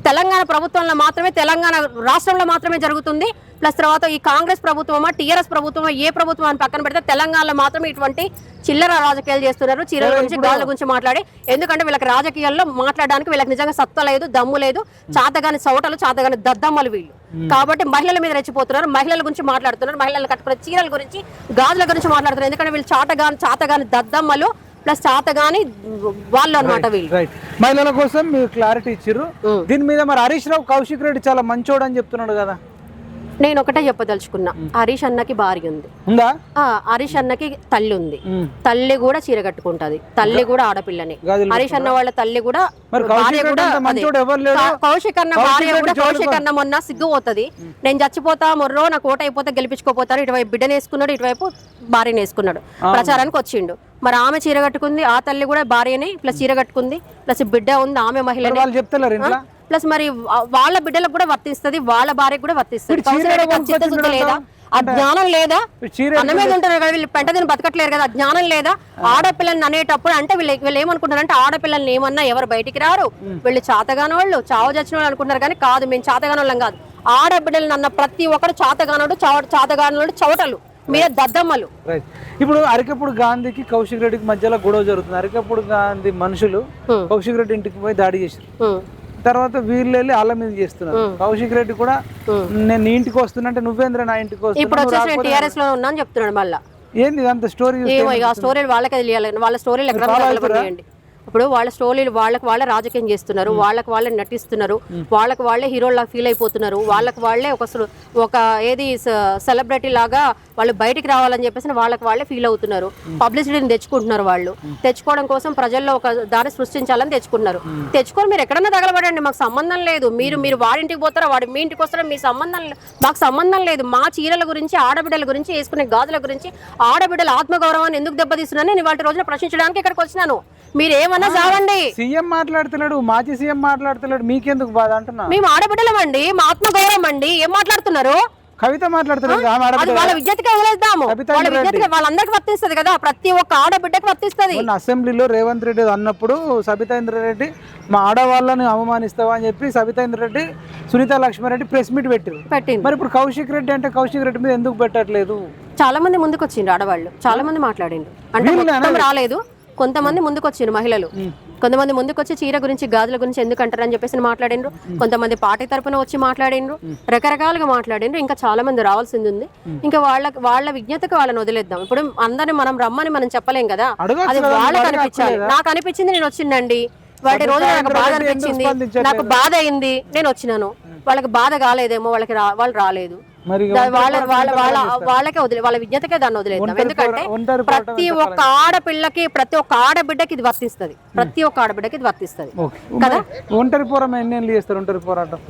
S1: తెలంగాణ ప్రభుత్వంలో మాత్రమే తెలంగాణ రాష్ట్రంలో మాత్రమే జరుగుతుంది. ప్లస్ తర్వాత ఈ కాంగ్రెస్ ప్రభుత్వమా టీఆర్ఎస్ ప్రభుత్వమా ఏ ప్రభుత్వం అని పక్కన పెడితే తెలంగాణలో మాత్రమే ఇటువంటి చిల్లర రాజకీయాలు చేస్తున్నారు. చీరల గురించి గాజుల గురించి మాట్లాడి ఎందుకంటే వీళ్ళకి రాజకీయాల్లో మాట్లాడడానికి వీళ్ళకి నిజంగా సత్తా లేదు దమ్ము లేదు చాతగాని చౌటలు చాతగాని దద్దమ్మలు వీళ్ళు. కాబట్టి మహిళల మీద రెచ్చిపోతున్నారు మహిళల గురించి మాట్లాడుతున్నారు మహిళలు కట్టుకునే చీరల గురించి గాజుల గురించి మాట్లాడుతున్నారు. ఎందుకంటే వీళ్ళు చాటగాని చాతగాని దద్దమ్మలు ప్లస్ చాతగాని వాళ్ళు అన్నమాట వీళ్ళు.
S3: మహిళల కోసం మీరు క్లారిటీ ఇచ్చిర్రు.
S1: ఉం.
S3: దీని మీద మరి హరీష్ రావు కౌశిక్ రెడ్డి చాలా మంచోడు అని చెప్తున్నాడు కదా.
S1: నేను ఒకటే చెప్పదలుచుకున్నా. హరీష్ అన్నకి భార్య ఉంది. హరీష్ అన్నకి తల్లి ఉంది. తల్లి కూడా చీర కట్టుకుంటది. తల్లి కూడా ఆడపిల్లనే. హరీష్ అన్న వాళ్ళ తల్లి కూడా భార్య కూడా కౌశిక్ అన్న భార్య కూడా కౌశిక్ అన్న మొన్న సిగ్గుపోతుంది. నేను చచ్చిపోతా మొర్రో నాకు ఓట అయిపోతే గెలిపించుకోపోతారు. ఇటువైపు బిడ్డని వేసుకున్నాడు ఇటువైపు భార్యని వేసుకున్నాడు. ప్రచారానికి వచ్చిండు. మరి ఆమె చీర కట్టుకుంది ఆ తల్లి కూడా భార్యని ప్లస్ చీర కట్టుకుంది ప్లస్ బిడ్డ ఉంది ఆమె
S3: ఇంట్లో?
S1: ప్లస్ మరి వాళ్ళ బిడ్డలకు కూడా వర్తిస్తది వాళ్ళ భార్యకు కూడా వర్తిస్తుంది. చిత్తశుద్ధి లేదా? ఆ జ్ఞానం లేదా? అన్న మీద ఉంటారు కదా వీళ్ళు పెంట తిని బతకట్లేరు కదా జ్ఞానం లేదా? ఆడపిల్లల్ని అనేటప్పుడు అంటే వీళ్ళు వీళ్ళు ఏమనుకుంటారంటే ఆడపిల్లల్ని ఏమన్నా ఎవరు బయటికి రారు. వీళ్ళు చాతగాని వాళ్ళు చావు చచ్చిన వాళ్ళు అనుకుంటారు కానీ కాదు మేము చాతగాని వాళ్ళం కాదు. ఆడబిడ్డలను అన్న ప్రతి ఒక్కరు చాతగానుడు చావ చాతగానుడు చవటలు. మీరే దద్దమ్మలు.
S3: రైట్ ఇప్పుడు అరకప్పుడు గాంధీకి కౌశిక్ రెడ్డికి మధ్యలో గొడవ జరుగుతుంది. అరకప్పుడు గాంధీ మనుషులు
S1: Hmm.
S3: కౌశిక్ రెడ్డి ఇంటికి పోయి దాడి చేశారు.
S1: ఉమ్,
S3: తర్వాత వీళ్ళు వెళ్ళి వాళ్ళ మీద చేస్తున్నారు. కౌశిక్ రెడ్డి కూడా
S1: Hmm.
S3: నేను నీ ఇంటికి వస్తున్నా అంటే నువ్వేంద్ర నా ఇంటికి
S1: ఇప్పుడు
S3: వస్తున్నా
S1: టీఆర్ఎస్లో ఉన్నా చెప్తున్నాడు మళ్ళా.
S3: ఏంది ఇదంతా స్టోరీ
S1: స్టోరీలు వాళ్ళకే తెలియాలి. వాళ్ళ స్టోరీలు ఎక్కడ ఇప్పుడు వాళ్ళ స్టోరీలు వాళ్ళకి వాళ్ళే రాజకీయం చేస్తున్నారు వాళ్ళకి వాళ్ళే నటిస్తున్నారు వాళ్ళకి వాళ్ళే హీరోలా ఫీల్ అయిపోతున్నారు వాళ్ళకి వాళ్ళే ఒక ఒక ఏది సెలబ్రిటీ లాగా వాళ్ళు బయటికి రావాలని చెప్పేసి వాళ్ళకి వాళ్ళే ఫీల్ అవుతున్నారు. పబ్లిసిటీని తెచ్చుకుంటున్నారు వాళ్ళు. తెచ్చుకోవడం కోసం ప్రజల్లో ఒక దారి సృష్టించాలని తెచ్చుకుంటున్నారు తెచ్చుకొని మీరు ఎక్కడన్నా తగలబడండి మాకు సంబంధం లేదు. మీరు మీరు వాడింటికి పోతారా వాడి మీ ఇంటికి వస్తారా మీ సంబంధం మాకు సంబంధం లేదు. మా చీరల గురించి ఆడబిడ్డల గురించి వేసుకునే గాజుల గురించి ఆడబిడ్డల ఆత్మగౌరవాన్ని ఎందుకు దెబ్బతీస్తున్నాను నేను వాటి రోజున ప్రశ్నించడానికి ఇక్కడికి వచ్చినాను. మీరు ఏమన్నా చావండి
S3: సీఎం మాట్లాడుతున్నాడు మాజీ సీఎం మాట్లాడుతున్నాడు మీకెందుకు బాధ అంటున్నా?
S1: మేము ఆడబిడ్డలమండి మా ఆత్మగౌరవం అండి ఏం మాట్లాడుతున్నారు?
S3: కవిత ఆడబిడ్డ.
S1: వాళ్ళ విద్యతకి వదిలేద్దాము. వాళ్ళ. విద్యతకి వాళ్ళందరికి వర్తిస్తుంది కదా ప్రతి ఒక్క ఆడబిడ్డకి వర్తిస్తుంది.
S3: అసెంబ్లీలో రేవంత్ రెడ్డి అన్నప్పుడు సబితాంద్ర రెడ్డి మా ఆడవాళ్ళని అవమానిస్తావా? అని చెప్పి సబితాంద్ర రెడ్డి సునీత లక్ష్మారెడ్డి ప్రెస్ మీట్ పెట్టారు
S1: పెట్టింది
S3: మరి ఇప్పుడు కౌశిక్ రెడ్డి అంటే కౌశిక్ రెడ్డి మీద ఎందుకు పెట్టట్లేదు?
S1: చాలా మంది ముందుకు వచ్చిండ్రు ఆడవాళ్ళు చాలా మంది మాట్లాడిండ్రు. అంటే రాలేదు. కొంతమంది ముందుకు వచ్చిండ్రు మహిళలు కొంతమంది ముందుకు వచ్చి చీర గురించి గాజుల గురించి ఎందుకు అంటారని చెప్పేసి మాట్లాడిండ్రు కొంతమంది పార్టీ తరపున వచ్చి మాట్లాడిండ్రు రకరకాలుగా మాట్లాడిండ్రు ఇంకా చాలా మంది రావాల్సింది ఉంది ఇంకా వాళ్ళ వాళ్ళ విజ్ఞతకు వాళ్ళని వదిలేద్దాం. ఇప్పుడు అందరిని మనం రమ్మని మనం చెప్పలేం కదా. అది వాళ్ళకి అనిపించాలి? నాకు అనిపించింది నేను వచ్చిందండి. వాటి రోజు నాకు బాధ అనిపించింది? నాకు బాధ అయింది. నేను వచ్చినాను. వాళ్ళకి బాధ కాలేదేమో వాళ్ళకి రా- వాళ్ళు రాలేదు.
S3: మరి
S1: వాళ్ళ వాళ్ళ వాళ్ళ? వాళ్ళకే వదిలే వాళ్ళ విజ్ఞతకే దాన్ని వదిలేద్దాం ఎందుకంటే ప్రతి ఒక్క ఆడపిల్లకి ప్రతి ఒక్క ఆడబిడ్డకి ఇది వర్తిస్తుంది. ప్రతి ఒక్క ఆడబిడ్డకి ఇది వర్తిస్తుంది.
S3: మరి ఒంటరి పోరాటం ఎన్ని చేస్తారు ఒంటరి పోరాటం?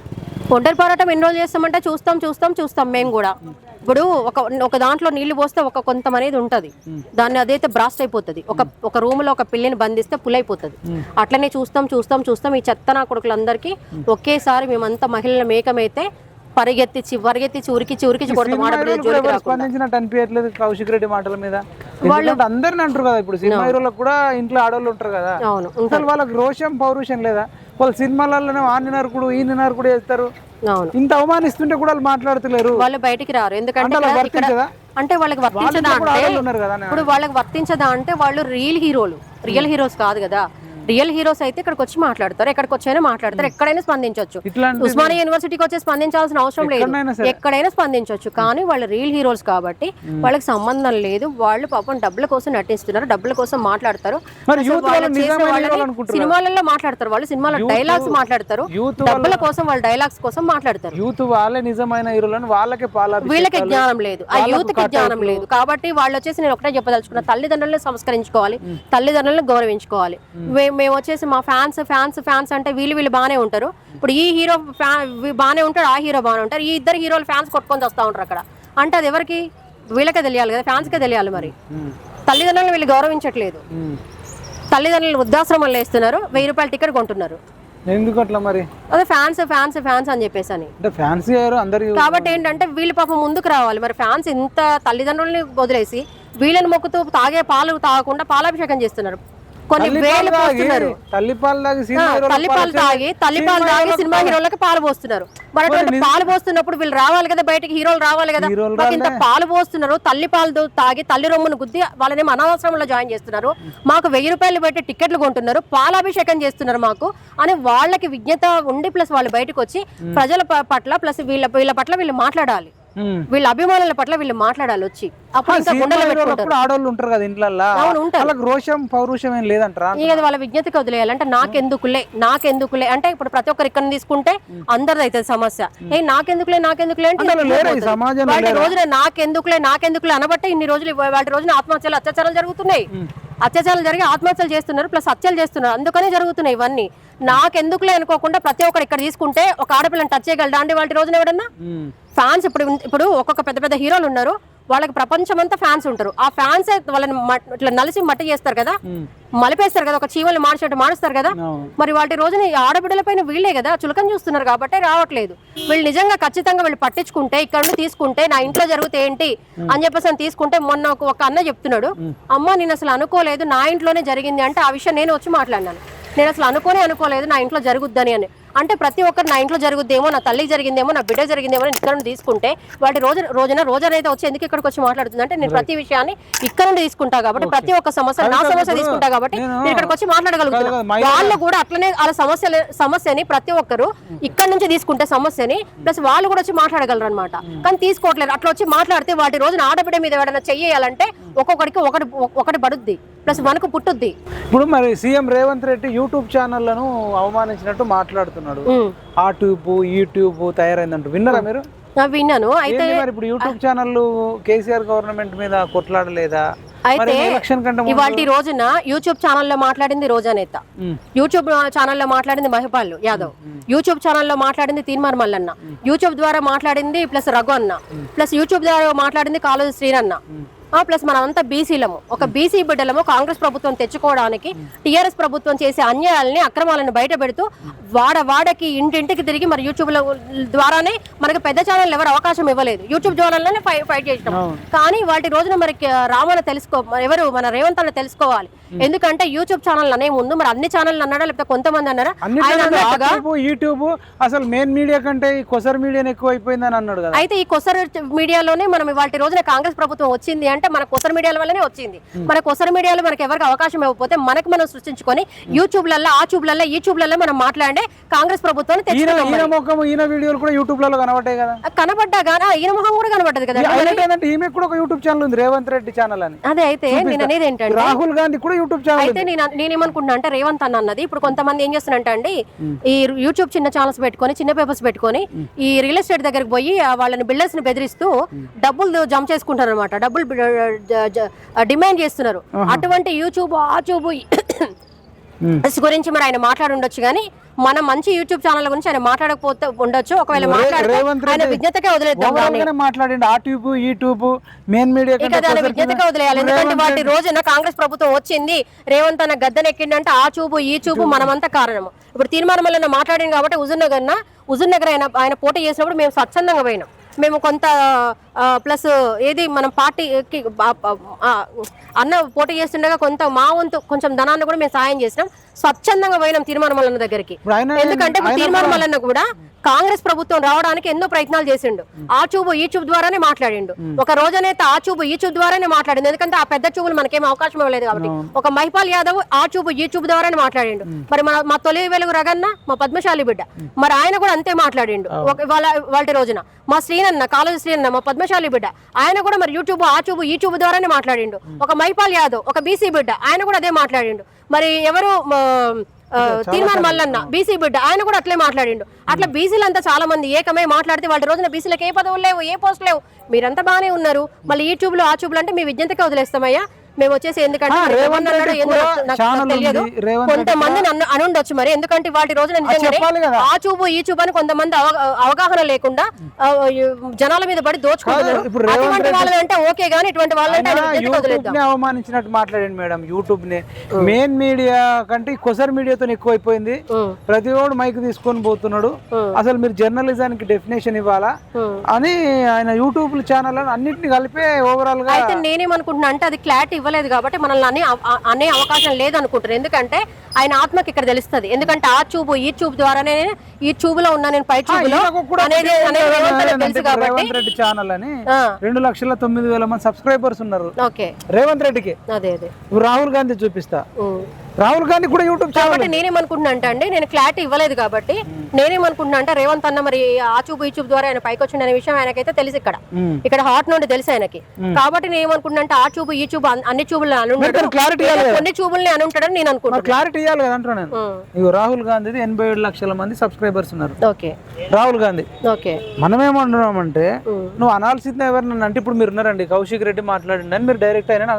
S1: ఒంటరి పోరాటం ఎన్ని రోజులు చేస్తామంటే చూస్తాం చూస్తాం చూస్తాం మేము కూడా. ఇప్పుడు ఒక ఒక దాంట్లో నీళ్ళు పోస్తే ఒక కొంతం అనేది ఉంటది. దాన్ని అదైతే బ్రాస్ట్ అయిపోతుంది. ఒక ఒక రూమ్లో ఒక పిల్లిని బంధిస్తే పులైపోతుంది. అట్లనే చూస్తాం చూస్తాం చూస్తాం ఈ చెత్త నా కొడుకులందరికీ ఒకేసారి మేమంతా మహిళల మేకమైతే పరిగెత్తించి పరిగెత్తించి ఉరికిచ్చి ఉరికిచ్చి కొడతాం
S3: కూడా
S1: జోలికి రాకుండా.
S3: స్పందించినట్టు అనిపించట్లేదు కౌశిక్ రెడ్డి మాటల మీద. ఎందుకంటే అందరిని అంటారు కదా ఇప్పుడు సినిమా హీరోలకు కూడా ఇంట్లో ఆడవాళ్ళు ఉంటారు కదా.
S1: అవును.
S3: అసలు వాళ్ళకి రోషం పౌరుషం లేదా? వాళ్ళు సినిమాలలో ఆని నరకుడు ఈయన నరకుడు చేస్తారు. ఇంత అవమానిస్తుంటే కూడా వాళ్ళు మాట్లాడతలేరు.
S1: వాళ్ళు బయటికి రారు. ఎందుకంటే
S3: అంటే
S1: వాళ్ళకి వర్తించదా అంటే ఇప్పుడు వాళ్ళకి వర్తించదా అంటే వాళ్ళు రియల్ హీరోలు రియల్ హీరోస్ కాదు కదా. రియల్ హీరోస్ అయితే ఇక్కడికి వచ్చి మాట్లాడతారు. ఎక్కడికి వచ్చైనా మాట్లాడతారు. ఎక్కడైనా స్పందించవచ్చు ఉస్మానియా యూనివర్సిటీకి వచ్చి స్పందించాల్సిన అవసరం లేదు.
S3: ఎక్కడైనా
S1: స్పందించవచ్చు కానీ వాళ్ళు రియల్ హీరోస్ కాబట్టి వాళ్ళకి సంబంధం లేదు. వాళ్ళు పాపం డబ్బుల కోసం నటిస్తున్నారు. డబ్బుల కోసం మాట్లాడతారు. సినిమాలలో మాట్లాడతారు. వాళ్ళు సినిమాలో డైలాగ్స్ మాట్లాడతారు. డబ్బుల కోసం వాళ్ళు డైలాగ్స్ కోసం మాట్లాడతారు.
S3: యూత్ వాళ్ళే నిజమైన హీరోలను వాళ్ళకే
S1: వీళ్ళకి జ్ఞానం లేదు. ఆ యూత్కి జ్ఞానం లేదు. కాబట్టి వాళ్ళు వచ్చేసి నేను ఒకటే చెప్పదలుచుకున్నా. తల్లిదండ్రులను సంస్కరించుకోవాలి. తల్లిదండ్రులను గౌరవించుకోవాలి. మేము వచ్చేసి మా ఫ్యాన్స్ ఫ్యాన్స్ ఫ్యాన్స్ అంటే వీళ్ళు వీళ్ళు బాగానే ఉంటారు. ఇప్పుడు ఈ హీరో బాగానే ఉంటాడు ఆ హీరో బాగానే ఉంటారు. ఈ ఇద్దరు హీరోలు ఫ్యాన్స్ కొట్టుకొని వస్తూ ఉంటారు అక్కడ. అంటే అది ఎవరికి? వీళ్ళకే తెలియాలి కదా ఫ్యాన్స్కే తెలియాలి మరి. తల్లిదండ్రులను వీళ్ళు గౌరవించట్లేదు. తల్లిదండ్రులు వృద్ధాశ్రమంలో వేస్తున్నారు వెయ్యి రూపాయల టికెట్ కొంటున్నారు.
S3: ఎందుకు అట్లా మరి?
S1: అదే ఫ్యాన్స్ ఫ్యాన్స్ ఫ్యాన్స్ అని చెప్పేసి అని.
S3: అంటే ఫ్యాన్సీ అందరు
S1: కాబట్టి ఏంటంటే వీళ్ళు పాపం ముందుకు రావాలి. మరి ఫ్యాన్స్ ఇంత తల్లిదండ్రుల్ని వదిలేసి వీళ్ళని మొక్కుతూ తాగే పాలు తాగకుండా పాలాభిషేకం చేస్తున్నారు. కొన్ని వేలు పోస్తున్నారు.
S3: తల్లిపాలు తాగి
S1: తల్లిపాలు
S3: పాలు
S1: తాగి తల్లిపాలు
S3: సినిమా
S1: తాగి
S3: హీరోలకు
S1: సినిమా హీరోలకు పాలు పోస్తున్నారు. మరి అటువంటి పాలు పోస్తున్నప్పుడు వీళ్ళు రావాలి కదా బయటికి హీరోలు రావాలి కదా? మాకు ఇంత పాలు పోస్తున్నారు తల్లి పాలు తాగి తల్లి రొమ్మును గుద్ది వాళ్ళని అనాథాశ్రమంలో జాయిన్ చేస్తున్నారు. మాకు వెయ్యి రూపాయలు పెట్టి టికెట్లు కొంటున్నారు పాలాభిషేకం చేస్తున్నారు మాకు అని వాళ్ళకి విజ్ఞత ఉండి ప్లస్ వాళ్ళు బయటకు వచ్చి ప్రజల పట్ల ప్లస్ వీళ్ళ వీళ్ళ పట్ల వీళ్ళు మాట్లాడాలి. వీళ్ళ అభిమానుల పట్ల వీళ్ళు మాట్లాడాలి వచ్చి. అప్పుడు
S3: ఆడవాళ్ళు ఉంటారు కదా ఇంట్లో. వాళ్ళకి రోషం పౌరుషం ఏం లేదంటారా
S1: ఇక అది వాళ్ళ విజ్ఞతకి వదిలేయాలి. అంటే నాకెందుకులే నాకెందుకులే. అంటే ఇప్పుడు ప్రతి ఒక్కరు ఇక్కడ తీసుకుంటే అందరిది అవుతుంది సమస్య. ఏ నాకెందుకులే నాకెందుకులే అంటే? రోజున నాకెందుకులే నాకెందుకులే అనబట్టే ఇన్ని రోజులు వాటి రోజున ఆత్మహత్యలు అత్యాచారాలు జరుగుతున్నాయి. అత్యాచారాలు జరిగి ఆత్మహత్యలు చేస్తున్నారు ప్లస్ హత్యలు చేస్తున్నారు. అందుకనే జరుగుతున్నాయి ఇవన్నీ. నాకెందుకులే అనుకోకుండా ప్రతి ఒక్కరు ఇక్కడ తీసుకుంటే ఒక ఆడపిల్లని టచ్ చేయగలడా అండి? వాటి రోజున ఎవడన్నా. ఫ్యాన్స్ ఇప్పుడు ఇప్పుడు ఒక్కొక్క పెద్ద పెద్ద హీరోలు ఉన్నారు. వాళ్ళకి ప్రపంచం అంతా ఫ్యాన్స్ ఉంటారు. ఆ ఫ్యాన్స్ వాళ్ళని ఇట్లా నలిసి మట్టి చేస్తారు కదా? మలిపేస్తారు కదా? ఒక చీవల్ని మార్చినట్టు మారుస్తారు కదా. మరి వాటి రోజున ఈ ఆడబిడ్డలపైన వీళ్ళే కదా? చులకం చూస్తున్నారు కాబట్టి రావట్లేదు. వీళ్ళు నిజంగా ఖచ్చితంగా వీళ్ళు పట్టించుకుంటే ఇక్కడ నుండి తీసుకుంటే నా ఇంట్లో జరిగితే ఏంటి? అని చెప్పేసి అని తీసుకుంటే మొన్న ఒక అన్న చెప్తున్నాడు. అమ్మ నేను అసలు అనుకోలేదు నా ఇంట్లోనే జరిగింది అంటే ఆ విషయం నేను వచ్చి మాట్లాడినాను. నేను అసలు అనుకోనే అనుకోలేదు నా ఇంట్లో జరుగుద్దని అని. అంటే ప్రతి ఒక్కరు నా ఇంట్లో జరుగుద్దేమో నా తల్లికి జరిగిందేమో నా బిడ్డ జరిగిందేమో అని ఇక్కడ నుండి తీసుకుంటే వాటి రోజు రోజున రోజున అయితే వచ్చి ఎందుకు ఇక్కడికి వచ్చి మాట్లాడుతుంది అంటే నేను ప్రతి విషయాన్ని ఇక్కడ నుండి తీసుకుంటా కాబట్టి ప్రతి ఒక్క సమస్య నా సమస్య తీసుకుంటా కాబట్టి
S3: నేను-
S1: నేను ఇక్కడికి వచ్చి మాట్లాడగలుగుతున్నా.
S3: కాదు, కాదు, మహిళ-
S1: వాళ్ళు కూడా అట్లనే వాళ్ళ సమస్యలు సమస్యని ప్రతి ఒక్కరు ఇక్కడ నుంచి తీసుకుంటే సమస్యని ప్లస్ వాళ్ళు కూడా వచ్చి మాట్లాడగలరు అనమాట కానీ తీసుకోవట్లేదు. అట్లా వచ్చి మాట్లాడితే వాటి రోజున ఆడబిడ్డ మీద ఎవరైనా చెయ్యాలంటే ఒక్కొక్కడికి ఒకటి ఒకటి పడుద్ది ప్లస్ మనకు పుట్టుద్ది.
S3: ఇప్పుడు మరి సీఎం రేవంత్ రెడ్డి యూట్యూబ్ ఛానళ్ళను అవమానించినట్టు మాట్లాడుతున్నాడు. ఆ ట్యూబ్ ఈ ట్యూబ్ తయారైందంటూ విన్నారా మీరు?
S1: విన్నాను. అయితే
S3: ఇప్పుడు యూట్యూబ్ ఛానళ్ళు కేసీఆర్ గవర్నమెంట్ మీద కొట్లాడలేదా?
S1: అయితే ఇవాళ రోజున యూట్యూబ్ ఛానల్లో మాట్లాడింది రోజా నేత. యూట్యూబ్ ఛానల్లో మాట్లాడింది మహిపాల్ యాదవ్. యూట్యూబ్ ఛానల్లో మాట్లాడింది తీన్మార్ మల్లన్న యూట్యూబ్ ద్వారా మాట్లాడింది ప్లస్ రఘు అన్న. ప్లస్ యూట్యూబ్ ద్వారా మాట్లాడింది కాలేజ్ శ్రీరన్న. ప్లస్ మనమంతా బీసీలము. ఒక బీసీ బిడ్డలము కాంగ్రెస్ ప్రభుత్వం తెచ్చుకోవడానికి టిఆర్ఎస్ ప్రభుత్వం చేసే అన్యాయాలని అక్రమాలను బయట పెడుతూ వాడ వాడకి ఇంటింటికి తిరిగి మరి యూట్యూబ్ ద్వారానే మనకు పెద్ద ఛానల్ ఎవరు అవకాశం ఇవ్వలేదు. యూట్యూబ్ ఫై ఫైట్ చేసినాం. కానీ వాటి రోజున మరి రామన్న తెలుసుకో ఎవరు మన రేవంత్ అన్న తెలుసుకోవాలి. ఎందుకంటే యూట్యూబ్ ఛానల్ అనే ముందు మరి అన్ని ఛానల్ అన్నాడా లేకపోతే కొంతమంది అన్నారా?
S3: యూట్యూబ్ అసలు మెయిన్ మీడియా కంటే ఈ కొసర్ మీడియానే ఎక్కువ అయిపోయిందని అన్నాడు
S1: అయితే ఈ కొసర్ మీడియాలోనే మనం వాటి రోజున కాంగ్రెస్ ప్రభుత్వం వచ్చింది అంటే మన కొసర్ మీడియాల వల్లనే వచ్చింది. మన కొసర్ మీడియాలో మనకి ఎవరికి అవకాశం ఇవ్వకపోతే మనకి మనం సృష్టించుకొని యూట్యూబ్లలో ఆ ట్యూబ్లలో ఈ ట్యూబ్లలో మనం మాట్లాడే కాంగ్రెస్ ప్రభుత్వాన్ని.
S3: ముఖం
S1: కనబడ్డా గానా? ఈయన మొహం కూడా కనబడ్డది కదా.
S3: ఈమె కూడా ఒక యూట్యూబ్ ఛానల్ ఉంది రేవంత్ రెడ్డి ఛానల్ అని.
S1: అదే అయితే నేను అనేది ఏంటంటే
S3: రాహుల్ గాంధీ కూడా యూట్యూబ్ ఛానల్
S1: అయితే నేను నేనేమనుకుంటున్నా అంటే రేవంత్ అన్న అన్నది. ఇప్పుడు కొంతమంది ఏం చేస్తున్నారంటే అండి ఈ యూట్యూబ్ చిన్న ఛానల్స్ పెట్టుకొని చిన్న పేపర్స్ పెట్టుకొని ఈ రియల్ ఎస్టేట్ దగ్గరికి పోయి వాళ్ళని బిల్డర్స్ని బెదిరిస్తూ డబ్బులు జమ చేసుకుంటారు అనమాట డబ్బులు డిమాండ్ చేస్తున్నారు. అటువంటి యూట్యూబ్ ఆ ట్యూబ్ గురించి మరి ఆయన మాట్లాడి ఉండొచ్చు కానీ మన మంచి యూట్యూబ్ ఛానల్ గురించి ఆయన మాట్లాడకపోతే ఉండొచ్చు. ఒకవేళ ఆయన విజ్ఞతకే వదిలేద్దాం
S3: ఓవరాల్
S1: కానీ
S3: గానే మాట్లాడండి. ఆ ట్యూబ్ ఈ ట్యూబ్ మెయిన్ మీడియా
S1: ఇక దాని విజ్ఞతగా వదిలేయాలి. ఎందుకంటే వాటి రోజున కాంగ్రెస్ ప్రభుత్వం వచ్చింది. రేవంత్ అన్న గద్దెనెక్కిండంటే ఆ చూపు ఈ చూపు మనమంతా కారణము. ఇప్పుడు తీర్మానం వల్ల మాట్లాడింది కాబట్టి హుజూర్ నగర్ హుజూర్ నగర్ ఆయన ఆయన పోటీ చేసినప్పుడు మేము స్వచ్ఛందంగా పోయినాం. మేము కొంత ప్లస్ ఏది మనం పార్టీకి అన్న పోటీ చేస్తుండగా కొంత మా వంతు కొంచెం ధనాన్ని కూడా మేము సాయం చేసినాం. స్వచ్ఛందంగా పోయినాం తీర్మానం మల్లన్న దగ్గరికి ఎందుకంటే ఇప్పుడు
S3: ఆయన
S1: తీర్మానం
S3: కూడా-
S1: కాంగ్రెస్ ప్రభుత్వం రావడానికి ఎన్నో ప్రయత్నాలు చేసిండు. ఆ చూపు ఈ చూపు ద్వారానే మాట్లాడిండు. ఒక రోజనేత ఆ చూపు ఈ చూపు ద్వారానే మాట్లాడిండు. ఎందుకంటే ఆ పెద్ద చూపులు మనకేం అవకాశం ఇవ్వలేదు కాబట్టి. ఒక మహిపాల్ యాదవ్ ఆ చూపు ఈ చూపు ద్వారానే మాట్లాడిండు. మరి మన మా తొలి వెలుగు రగన్న మా పద్మశాలి బిడ్డ. మరి ఆయన కూడా అంతే మాట్లాడిండు. ఒక వాళ్ళ వాళ్ళ రోజున. మా శ్రీనన్న కాలేజీ శ్రీనన్న మా పద్మశాలి బిడ్డ. ఆయన కూడా మరి యూట్యూబ్ ఆ చూపు ఈ చూపు ద్వారానే మాట్లాడిండు. ఒక మైపాల్ యాదవ్ ఒక బీసీ బిడ్డ ఆయన కూడా అదే మాట్లాడిండు. మరి ఎవరు తీర్మాన్ మల్లన్న బీసీ బిడ్డ ఆయన కూడా అట్లే మాట్లాడిండు. అట్లా బీసీలు అంతా చాలా మంది ఏకమై మాట్లాడితే వాళ్ళ రోజున బీసీలకు ఏ పదవులు లేవు ఏ పోస్ట్ లేవు. మీరంతా బాగానే ఉన్నారు. మళ్ళీ యూట్యూబ్లో ఆ ట్యూబ్ అంటే మీ విజ్ఞతకే వదిలేస్తామయ్యా. మేము వచ్చేసి ఎందుకంటే
S3: రేవంత్
S1: తెలియదు. కొంతమంది నన్ను అనుండొచ్చు మరి. ఎందుకంటే వాటి రోజున
S3: కదా.
S1: ఆ చూపు ఈ చూపు అని కొంతమంది అవ- అవగాహన లేకుండా జనాల మీద పడి అటువంటి వాళ్ళంటే ఓకే గానీ ఇటువంటి వాళ్ళంటే
S3: అవమానించినట్టు మాట్లాడండి మేడం యూట్యూబ్ని మెయిన్ మీడియా కంటే కొసర్ మీడియాతో ఎక్కువ అయిపోయింది
S1: ఉం.
S3: ప్రతి వాడు మైక్ తీసుకొని పోతున్నాడు. అసలు మీరు జర్నలిజానికి డెఫినేషన్ ఇవ్వాలా. అని ఆయన యూట్యూబ్ ఛానల్ అన్నింటిని కలిపే ఓవరాల్గా
S1: అయితే నేనేమనుకుంటున్నా అంటే అది క్లారిటీ ఇవ్వలేదు కాబట్టి మనల్ని అనే అవకాశం లేదనుకుంటున్నాను ఎందుకంటే ఆయన ఆత్మకి ఇక్కడ తెలుస్తుంది. ఎందుకంటే ఆ చూపు ఈ చూపు ద్వారానే ఈ చూపులో ఉన్నా నేను పై చూపులో అనేది రేవంత్ రెడ్డికి తెలుసు కాబట్టి
S3: రేవంత్ రెడ్డి ఛానల్ అని రెండు లక్షల తొమ్మిది వేల మంది సబ్స్క్రైబర్స్ ఉన్నారు.
S1: ఓకే.
S3: రేవంత్ రెడ్డికి.
S1: అదే అదే.
S3: రాహుల్ గాంధీ చూపిస్తా. రాహుల్ గాంధీ కూడా యూట్యూబ్ ఛానల్
S1: కాబట్టి నేనేమనుకుంటున్నా అంటే అండి నేను క్లారిటీ ఇవ్వలేదు కాబట్టి నేనేమనుకుంటున్నా అంటే రేవంత్ అన్న మరి ఆ చూపు ఈ చూపు ద్వారా ఆయన పైకి వచ్చిండు అనే విషయం ఆయనకైతే తెలుసు ఇక్కడ. ఇక్కడ హార్ట్ నుండి తెలుసు ఆయనకి. కాబట్టి నేను ఏమనుకుంటున్నా అంటే ఆ చూపు ఈ చూపు అన్- అన్ని చూపులు అని ఉంటాడు.
S3: clarity
S1: ఏదో కొన్ని చూపుల్ని అని ఉంటాడని నేను అనుకుంటున్నాను
S3: క్లారిటీ ఇవ్వాలి కదా అంటున్నాను నేను.
S1: ఉం.
S3: ఇగో రాహుల్ గాంధీది ఎనభై ఏడు లక్షల మంది సబ్స్క్రైబర్స్ ఉన్నారు.
S1: ఓకే.
S3: రాహుల్ గాంధీ.
S1: ఓకే.
S3: మనం ఏమంటున్నామంటే నువ్వు అనాల్సింది ఎవరినన్నా అంటే ఇప్పుడు మీరు ఉన్నారండి కౌశిక్ రెడ్డి మాట్లాడండి అని మీరు డైరెక్ట్ అయినా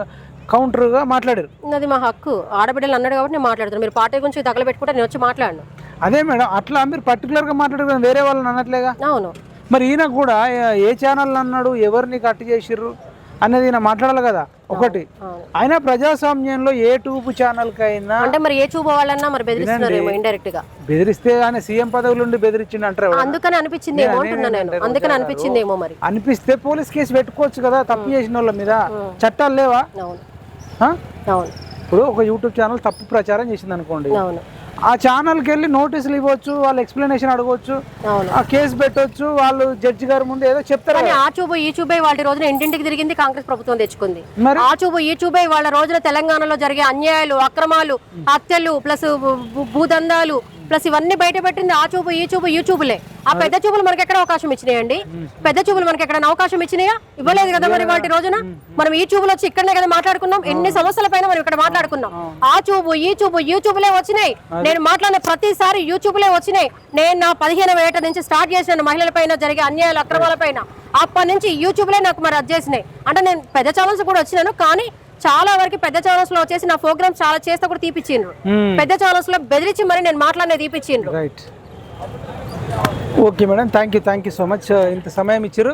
S3: కౌంటర్గా మాట్లాడారు.
S1: అది మా హక్కు. ఆడబిడ్డలు అన్నాడు కాబట్టి నేను మాట్లాడుతున్నాను మీరు పార్టీ గురించి తగలబెట్టుకుంటే నేను వచ్చి మాట్లాడను.
S3: అదే మేడం అట్లా మీరు పర్టికులర్గా మాట్లాడారు వేరే వాళ్ళని అనట్లేగా?
S1: అవును.
S3: మరి ఈయన కూడా ఏ- ఛానల్ అన్నాడు ఎవరిని కట్ చేసిర్రు అనేది ఈయన మాట్లాడాలి కదా ఒకటి. ఆయన ప్రజాస్వామ్యంలో ఏ టూపు ఛానల్కైనా
S1: అంటే మరి ఏ చూపు వాళ్ళన్నా మరి బెదిరిస్తున్నారేమో ఇండైరెక్ట్గా
S3: బెదిరిస్తే ఆయన సీఎం పదవుల నుండి బెదిరించిండు అంటారు?
S1: అందుకని అనిపించింది ఏమో అంటున్నా నేను. అందుకని అనిపించింది ఏమో మరి.
S3: అనిపిస్తే పోలీస్ కేసు పెట్టుకోవచ్చు కదా తప్పు చేసిన వాళ్ళ మీద. చట్టాలు లేవా?
S1: అవును.
S3: ఇప్పుడు ఒక యూట్యూబ్ ఛానల్ తప్పు ప్రచారం చేసింది అనుకోండి
S1: అవును.
S3: ఆ ఛానల్కి వెళ్ళి నోటీసులు ఇవ్వచ్చు వాళ్ళు ఎక్స్ప్లెనేషన్ అడగవచ్చు
S1: అవును.
S3: ఆ కేసు పెట్టవచ్చు వాళ్ళు జడ్జి గారి ముందు ఏదో చెప్తారు
S1: ఆ చూపు ఈ చూపే వాళ్ళ రోజున ఇంటింటికి తిరిగింది కాంగ్రెస్ ప్రభుత్వం తెచ్చుకుంది.
S3: మరి?
S1: ఆ చూపు ఈ చూపే వాళ్ళ రోజున తెలంగాణలో జరిగే అన్యాయాలు అక్రమాలు హత్యలు ప్లస్ భూదందాలు ప్లస్ ఇవన్నీ బయట పెట్టింది ఆ చూపు ఈ చూపు ఈ చూపులే. ఆ పెద్ద చూపులు మనకి ఎక్కడ అవకాశం ఇచ్చినాయండి? పెద్ద చూపులు మనకి ఎక్కడ అవకాశం ఇచ్చినాయా? ఇవ్వలేదు కదా మరి వాటి రోజున? మనం ఈ చూపులు వచ్చి ఇక్కడనే కదా మాట్లాడుకున్నాం. ఎన్ని సమస్యల పైన మనం ఇక్కడ మాట్లాడుకున్నాం. ఆ చూపు ఈ చూపు చూపులే వచ్చినాయి. నేను మాట్లాడిన ప్రతిసారి యూట్యూబ్లే వచ్చినాయి. నేను నా పదిహేను ఏట నుంచి స్టార్ట్ చేసిన మహిళల పైన జరిగే అన్యాయాలు అక్రమాల పైన అప్పటి నుంచి యూట్యూబ్లే నాకు మరి అది చేసినాయి. అంటే నేను పెద్ద ఛానల్స్ కూడా వచ్చినాను కానీ చాలా వరకు పెద్ద ఛానల్స్లో వచ్చేసి నా ప్రోగ్రామ్స్ చాలా చేస్తే కూడా తీపిచ్చిండ్రు. పెద్ద ఛానల్స్లో బెదిరించి మరి నేను మాట్లాడిన తీపిచ్చిండ్రు.
S3: Right okay madam thank you thank you so much ఇంత సమయం ఇచ్చారు